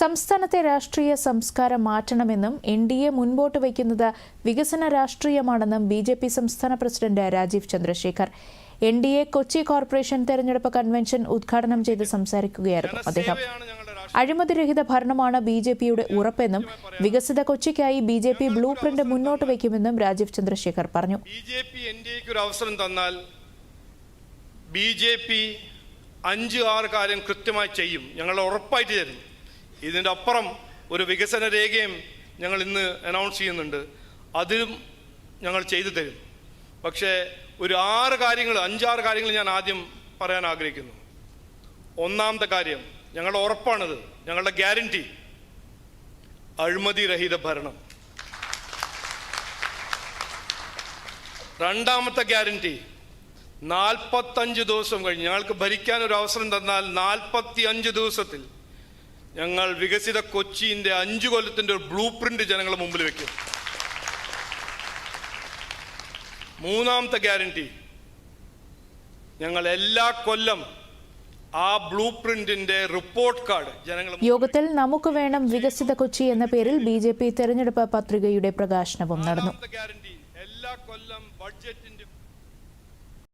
സംസ്ഥാനത്തെ രാഷ്ട്രീയ സംസ്കാരം മാറ്റണമെന്നും എൻ ഡി എ മുൻപോട്ട് വയ്ക്കുന്നത് വികസന രാഷ്ട്രീയമാണെന്നും ബി ജെ പി സംസ്ഥാന president Rajeev Chandrasekhar. N D A Kochi corporation തെരഞ്ഞെടുപ്പ് കൺവെൻഷൻ ഉദ്ഘാടനം ചെയ്ത് സംസാരിക്കുകയായിരുന്നു അദ്ദേഹം. അഴിമതിരഹിത ഭരണമാണ് ബി ജെ പിയുടെ ഉറപ്പെന്നും വികസിത കൊച്ചിക്കായി B J P blueprint മുന്നോട്ട് വയ്ക്കുമെന്നും രാജീവ് ചന്ദ്രശേഖർ പറഞ്ഞു. ബി ജെ പി ഒരു അവസരം തന്നാൽ അഞ്ച് ആറ് കാര്യം കൃത്യമായി ചെയ്യും. ഞങ്ങൾ ഉറപ്പായിട്ട് തരും. ഇതിന്റെ അപ്പുറം ഒരു വികസന രേഖയും ഞങ്ങൾ ഇന്ന് അനൗൺസ് ചെയ്യുന്നുണ്ട്. അതിലും ഞങ്ങൾ ചെയ്തു തരും. പക്ഷേ ഒരു ആറ് കാര്യങ്ങൾ അഞ്ചാറ് കാര്യങ്ങൾ ഞാൻ ആദ്യം പറയാൻ ആഗ്രഹിക്കുന്നു. ഒന്നാമത്തെ കാര്യം ഞങ്ങളുടെ ഉറപ്പാണിത് ഞങ്ങളുടെ ഗ്യാരണ്ടി അഴിമതി രഹിത ഭരണം. രണ്ടാമത്തെ ഗ്യാരണ്ടി നാൽപ്പത്തഞ്ച് ദിവസം കഴിഞ്ഞ് ഞങ്ങൾക്ക് ഭരിക്കാൻ ഒരു അവസരം തന്നാൽ നാൽപ്പത്തി അഞ്ച് ദിവസത്തിൽ ഞങ്ങൾ വികസിത കൊച്ചിന്റെ അഞ്ചു കൊല്ലത്തിന്റെ ഒരു ബ്ലൂ പ്രിന്റ് ജനങ്ങളുടെ മുമ്പിൽ വെക്കും. മൂന്നാമത്തെ ഗ്യാരണ്ടി. ഞങ്ങൾ എല്ലാ കൊല്ലം ആ ബ്ലൂ പ്രിന്റിന്റെ റിപ്പോർട്ട് കാർഡ് ജനങ്ങൾ യോഗത്തിൽ നമുക്ക് വേണം വികസിത കൊച്ചി എന്ന പേരിൽ ബി ജെ പി തെരഞ്ഞെടുപ്പ് പത്രികയുടെ പ്രകാശനവും നടന്നു. എല്ലാ കൊല്ലം ബഡ്ജറ്റിന്റെ